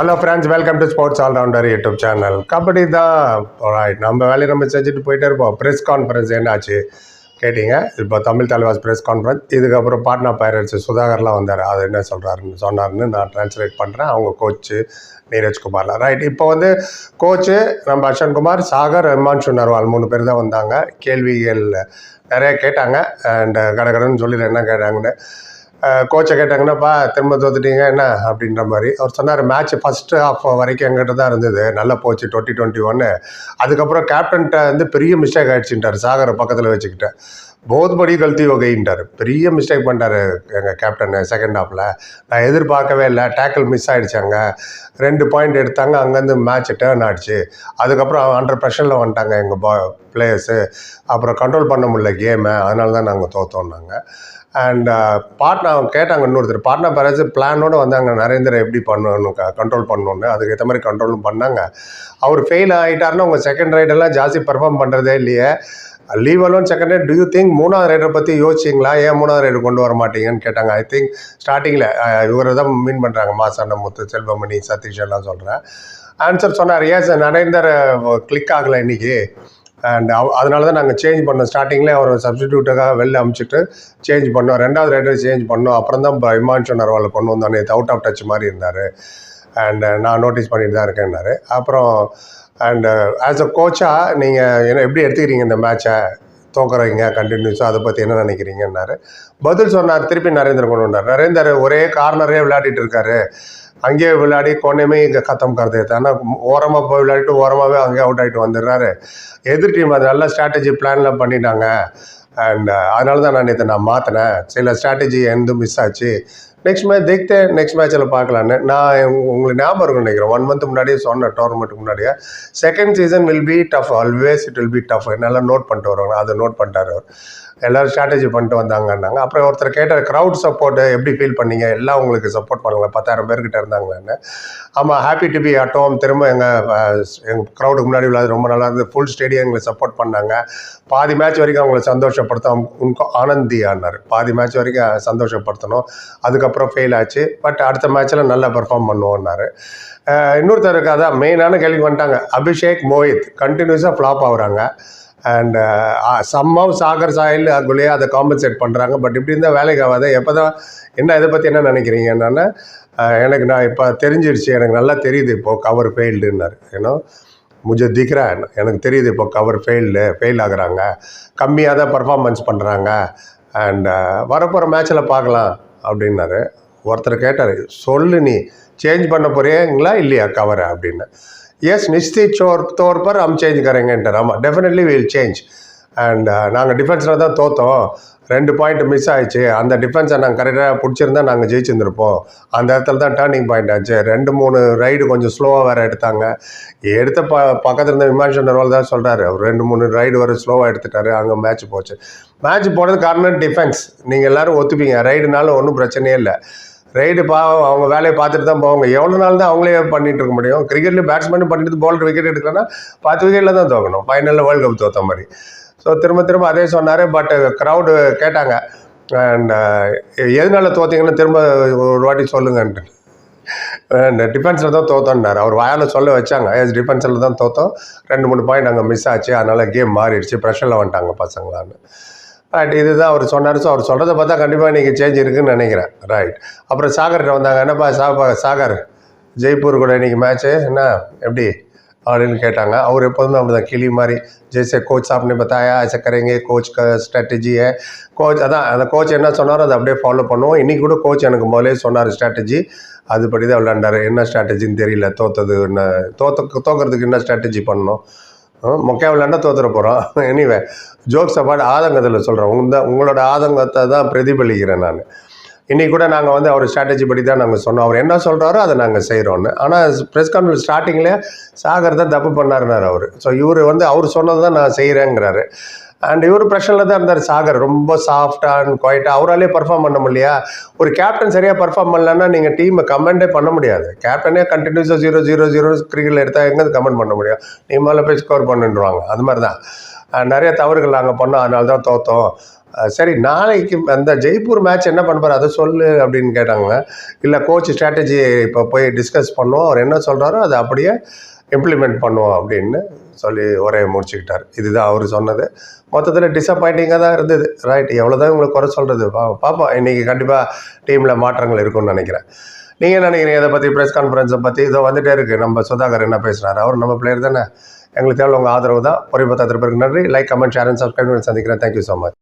Hello friends welcome to sports allrounder YouTube channel kabaddi தான் right நம்ம வேலையை நம்ம செஞ்சுட்டு போயிட்டே இருப்போம். ப்ரெஸ் கான்ஃபரன்ஸ் என்னாச்சு? கேட்டிங்க. இப்போ தமிழ் தலைவாஸ் ப்ரெஸ் கான்ஃபரன்ஸ் இதுக்கப்புறம் பாட்னா பைரட்ஸ் சுதாகர்லாம் வந்தார். அது என்ன சொல்கிறாருன்னு சொன்னார்னு நான் ட்ரான்ஸ்லேட் பண்ணுறேன் அவங்க கோச்சு நீரஜ் குமார்லாம் ரைட் இப்போ வந்து கோச்சு நம்ம அர்ஷன் குமார் சாகர் ரஹ்மான் நர்வால் மூணு பேர் தான் வந்தாங்க. கேள்விகள் நிறைய கேட்டாங்க. அண்ட் கடகடன்னு சொல்லி என்ன கேட்டாங்கன்னு கோச்சை கேட்டாங்கன்னாப்பா திரும்ப தோத்துட்டீங்க என்ன? அப்படின்ற மாதிரி. அவர் சொன்னார் மேட்ச் ஃபஸ்ட்டு ஹாஃப் வரைக்கும் எங்கிட்ட தான் இருந்தது. நல்லா போச்சு டுவெண்ட்டி டுவெண்ட்டி ஒன்று அதுக்கப்புறம் கேப்டன்கிட்ட வந்து பெரிய மிஸ்டேக் ஆகிடுச்சுட்டார் சாகரை பக்கத்தில் வச்சுக்கிட்டேன் போத் படி கல்த்தி பெரிய மிஸ்டேக் பண்ணிட்டார் எங்கள் கேப்டன் செகண்ட் ஹாஃபில் நான் எதிர்பார்க்கவே இல்லை. டேக்கிள் மிஸ் ஆகிடுச்சாங்க ரெண்டு பாயிண்ட் எடுத்தாங்க. அங்கேருந்து மேட்ச் டேர்ன் ஆகிடுச்சு அதுக்கப்புறம் அண்டர் ப்ரெஷரில் வந்துட்டாங்க எங்கள் பா பிளேயர்ஸு அப்புறம் கண்ட்ரோல் பண்ண முடியல கேமை அதனால தான் நாங்கள் தோத்தோம்னாங்க uh, அண்ட் பாட்னா கேட்டாங்க இன்னொருத்தர். பாட்னா பேரேஜ் பிளானோடு வந்தாங்க. நரேந்திர எப்படி பண்ணணும்? கண்ட்ரோல் பண்ணணுன்னு அதுக்கேற்ற மாதிரி கண்ட்ரோலும் பண்ணாங்க. அவர் ஃபெயில் ஆகிட்டாருன்னா உங்கள் செகண்ட் ரைடெல்லாம் ஜாஸ்தி பெர்ஃபார்ம் பண்ணுறதே இல்லையே. Leave alone second raid do you think மூணாவது ரைடரை பற்றி யோசிச்சிங்களா? ஏன் மூணாவது ரைடர் கொண்டு வர மாட்டீங்கன்னு கேட்டாங்க. ஐ திங்க் ஸ்டார்டிங்கில் இவரை தான் மீன் பண்ணுறாங்க மாசான முத்து செல்வமணி சதீஷ் எல்லாம் சொல்கிறேன் ஆன்சர் சொன்னார். ஏன் சார் நரேந்தர் கிளிக் ஆகலை இன்னைக்கு. அண்ட் அதனால தான் நாங்கள் சேஞ்ச் பண்ணோம். ஸ்டார்டிங்லேயே அவர் சப்ஸ்டிடியூட்டுக்காக வெளில அமிச்சிட்டு சேஞ்ச் பண்ணோம். ரெண்டாவது ரைடர் சேஞ்ச் பண்ணோம். அப்புறம் தான் இமான்ஷன் நர்வாலை கொண்டு வந்தோன்னே அவுட் ஆஃப் டச் மாதிரி இருந்தார். அண்டு uh, நான் நோட்டீஸ் பண்ணிட்டு தான் இருக்கேன்னாரு. அப்புறம் அண்டு ஆஸ் அ கோச்சாக நீங்கள் என்ன எப்படி எடுத்துக்கிறீங்க இந்த மேட்சை தோக்குறீங்க கண்டினியூஸாக அதை பற்றி என்ன நினைக்கிறீங்கன்னாரு. பதில் சொன்னார் திருப்பி நரேந்திர கொண்டு வந்தார். நரேந்தர் ஒரே கார்னரே விளையாடிட்டு இருக்காரு. அங்கேயே விளையாடி கொண்டேமே இங்கே கத்தம் கருது ஆனால் ஓரமாக போய் விளையாடிட்டு ஓரமாகவே அங்கேயே அவுட் ஆகிட்டு வந்துடுறாரு. எதிர் டீம் அது நல்ல ஸ்ட்ராட்டஜி பிளான்லாம் பண்ணிட்டாங்க. அண்ட் uh, அதனால தான் நான் நேற்று நான் மாற்றினேன் சில ஸ்ட்ராட்டஜி எந்த மிஸ் ஆச்சு. நெக்ஸ்ட் மேட்ச் தேக்தே நெக்ஸ்ட் மேட்ச்சில் பார்க்கலான்னு நான் உங்களுக்கு ஞாபகம் இருக்கும் நினைக்கிறேன். ஒன் மந்த் முன்னாடியே சொன்னேன் டோர்னமெண்ட்டுக்கு முன்னாடியே. Second season will be tough always it will be tough நல்லா நோட் பண்ணிட்டு வருவாங்க. அதை நோட் பண்ணிட்டார் அவர். எல்லோரும் ஸ்ட்ராட்டஜி பண்ணிட்டு வந்தாங்கன்னாங்க. அப்புறம் ஒருத்தர் கேட்டார் க்ரௌட் சப்போர்ட்டு எப்படி ஃபீல் பண்ணீங்க? எல்லாம் உங்களுக்கு சப்போர்ட் பண்ணல பத்தாயிரம் பேர்கிட்ட இருந்தாங்களான்னு. ஆமாம் ஹாப்பி டு பி அட்டோம் திரும்ப எங்கள் எங்கள் க்ரௌடுக்கு முன்னாடி விளையாடு ரொம்ப நல்லா இருந்தது. ஃபுல் ஸ்டேடியம் எங்களுக்கு சப்போர்ட் பண்ணாங்க. பாதி மேட்ச் வரைக்கும் அவங்களை சந்தோஷப்படுத்த உनको ஆனந்தி ஆனார் பாதி மேட்ச் வரைக்கும் சந்தோஷப்படுத்தணும். அதுக்கப்புறம் ஃபெயில் ஆச்சு. பட் அடுத்த மேட்ச்சில் நல்லா பெர்ஃபார்ம் பண்ணுவோன்னாரு இன்னொருத்தருக்கு அதான் மெயினான கேள்வி வந்துட்டாங்க. அபிஷேக் மோஹித் கண்டினியூஸாக ஃப்ளாப் ஆகுறாங்க. அண்ட் சம்மாவ் சாகர் சாயில் அதுக்குள்ளேயே அதை காம்பன்சேட் பண்ணுறாங்க பட் இப்படி இருந்தால் வேலைக்கு ஆகாது. எப்போ தான் என்ன இதை பற்றி என்ன நினைக்கிறீங்க? என்னென்னா எனக்கு நான் இப்போ தெரிஞ்சிருச்சு. எனக்கு நல்லா தெரியுது இப்போது கவர் ஃபெயில்டுன்னாரு ஏன்னா முஜே திக்ரா எனக்கு தெரியுது இப்போ கவர் ஃபெயில்டு ஃபெயில் ஆகுறாங்க. கம்மியாக தான் பர்ஃபார்மன்ஸ் பண்ணுறாங்க அண்ட் வரப்போகிற மேட்ச்சில் பார்க்கலாம். அப்படின்னாரு. ஒருத்தர் கேட்டார் சொல்லு நீ சேஞ்ச் பண்ண போறீங்களா இல்லையா கவரை அப்படின்னு. எஸ் நிச்சயிச்சோர் தோற்பர் அம் சேஞ்ச் கரேங்கன்ட்டார் ஆமாம் டெஃபினெட்லி வில் சேஞ்ச் அண்ட் நாங்கள் டிஃபென்ஸில் தான் தோத்தோம். ரெண்டு பாயிண்ட் மிஸ் ஆயிடுச்சு. அந்த டிஃபென்ஸை நாங்கள் கரெக்டாக பிடிச்சிருந்தா நாங்கள் ஜெயிச்சிருந்துருப்போம். அந்த இடத்துல தான் டேர்னிங் பாயிண்ட் ஆச்சு. ரெண்டு மூணு ரைடு கொஞ்சம் ஸ்லோவாக வேறு எடுத்தாங்க. எடுத்த ப பக்கத்தில் இருந்த விமான் நர்வால் தான் சொல்கிறாரு அவர் ரெண்டு மூணு ரைடு வர ஸ்லோவாக எடுத்துட்டாரு. அங்கே மேட்ச் போச்சு. மேட்ச் போனது காரணம் டிஃபென்ஸ் நீங்கள் எல்லோரும் ஒத்துப்பீங்க. ரைடுனால ஒன்றும் பிரச்சனையே இல்லை. ரைடு பாவம் அவங்க வேலையை பார்த்துட்டு தான் போவாங்க. எவ்வளோ நாள் தான் அவங்களே பண்ணிட்டு இருக்க முடியும்? கிரிக்கெட்லேயும் பேட்ஸ்மேனும் பண்ணிட்டு பாலர் விக்கெட் எடுக்கலன்னா பத்து விக்கெட்டில் தான் தோக்கணும். ஃபைனலில் வேர்ல்டு கப் தோற்ற மாதிரி. ஸோ திரும்ப திரும்ப அதே சொன்னார் பட் க்ரௌடு கேட்டாங்க. அண்ட் uh, எதனால தோத்தீங்கன்னு திரும்ப ஒரு வாட்டி சொல்லுங்கன்ட்டு. அண்ட் டிஃபென்ஸில் தான் தோத்தோன்னார். அவர் வாயால் சொல்ல வச்சாங்க. எஸ் டிஃபென்ஸில் தான் தோத்தோம். ரெண்டு மூணு பாயிண்ட் அங்கே மிஸ் ஆச்சு. அதனால் கேம் மாறிடுச்சு. ப்ரெஷரில் வந்துட்டாங்க பசங்களான்னு. ரைட் இதுதான் அவர் சொன்னார். ஸோ அவர் சொல்கிறத பார்த்தா கண்டிப்பாக இன்றைக்கி சேஞ்ச் இருக்குன்னு நினைக்கிறேன். ரைட் அப்புறம் சாகர்கிட்ட வந்தாங்க. என்னப்பா சாப்பா சாகர்? ஜெய்ப்பூர் கூட இன்றைக்கி மேட்ச்சு என்ன? எப்படி? அப்படின்னு கேட்டாங்க அவர் எப்போதுமே அப்படி தான் கிளி மாதிரி ஜெய்சே கோச் சாப்னே பத்தாயா ऐसा करेंगे கோச் க ஸ்ட்ராட்டஜி है கோச் அதான் அந்த கோச் என்ன சொன்னாரோ அதை அப்படியே ஃபாலோ பண்ணுவோம் இன்றைக்கி கூட கோச் எனக்கு முதலே சொன்னார் ஸ்ட்ராட்டஜி அதுபடி தான் விளையாண்டாரு என்ன ஸ்ட்ராட்டஜின்னு தெரியல தோத்தது என்ன தோத்த தோக்கிறதுக்கு என்ன ஸ்ட்ராட்டஜி பண்ணணும் மொக்கையா விளையாண்டா தோத்துற போகிறோம் எனிவே ஜோக்ஸ் அப்பாட் ஆதங்கத்தில் சொல்கிறேன் உங்க உங்களோட ஆதங்கத்தை தான் பிரதிபலிக்கிறேன் நான் இன்றைக்கி கூட நாங்கள் வந்து அவர் ஸ்ட்ராட்டஜி படி தான் நாங்கள் சொன்னோம். அவர் என்ன சொல்கிறாரோ அதை நாங்கள் செய்கிறோன்னு ஆனால் ப்ரெஸ் கான்ஃபரன்ஸ் ஸ்டார்டிங்கில் சாகர் தான் தப்பு பண்ணாருனார் அவர். ஸோ இவர் வந்து அவர் சொன்னது தான் நான் செய்கிறேங்கிறாரு அண்ட் இவர் ப்ரெஷரில் தான் இருந்தார் சாகர். ரொம்ப சாஃப்டாக அண்ட் குவாய்ட்டாக அவராலே பர்ஃபார்ம் பண்ண முடியலையா? ஒரு கேப்டன் சரியாக பர்ஃபார்ம் பண்ணலன்னா நீங்கள் டீமை கமெண்டே பண்ண முடியாது. கேப்டனே கண்டினியூஸாக ஜீரோ ஜீரோ ஜீரோ கிரிக்கெட்டில் எடுத்தால் எங்கே கமெண்ட் பண்ண முடியும்? நீ மேலே போய் ஸ்கோர் பண்ணுன்றாங்க அது மாதிரி தான் நிறைய தவறுகள் நாங்கள் பண்ணோம். அதனால தான் தோத்தோம். சரி நாளைக்கு அந்த ஜெய்ப்பூர் மேட்ச் என்ன பண்ணுறாரு அதை சொல்லு அப்படின்னு கேட்டாங்க. இல்லை கோச் ஸ்ட்ராட்டஜி இப்போ போய் டிஸ்கஸ் பண்ணுவோம். அவர் என்ன சொல்கிறாரோ அதை அப்படியே இம்ப்ளிமெண்ட் பண்ணுவோம் அப்படின்னு சொல்லி ஒரே முடிச்சுக்கிட்டார். இதுதான் அவர் சொன்னது. மொத்தத்தில் டிசப்பாயிண்டிங்காக தான் இருந்தது. ரைட் எவ்வளோ தான் உங்களுக்கு குறை சொல்கிறது பா பார்ப்போம் இன்றைக்கி கண்டிப்பாக டீமில் மாற்றங்கள் இருக்கும்னு நினைக்கிறேன். நீங்கள் நினைக்கிறீங்க? இதை பற்றி ப்ரெஸ் கான்ஃபரன்ஸை பற்றி இதோ வந்துட்டே இருக்குது நம்ம சுதாகர் என்ன பேசுகிறாரு அவர் நம்ம பிளேயர் தானே. எங்களுக்கு தேவை உங்கள் ஆதரவு தான். பொறிப்பத்திற்கு நன்றி. Like comment share and subscribe சந்திக்கிறேன். Thank you so much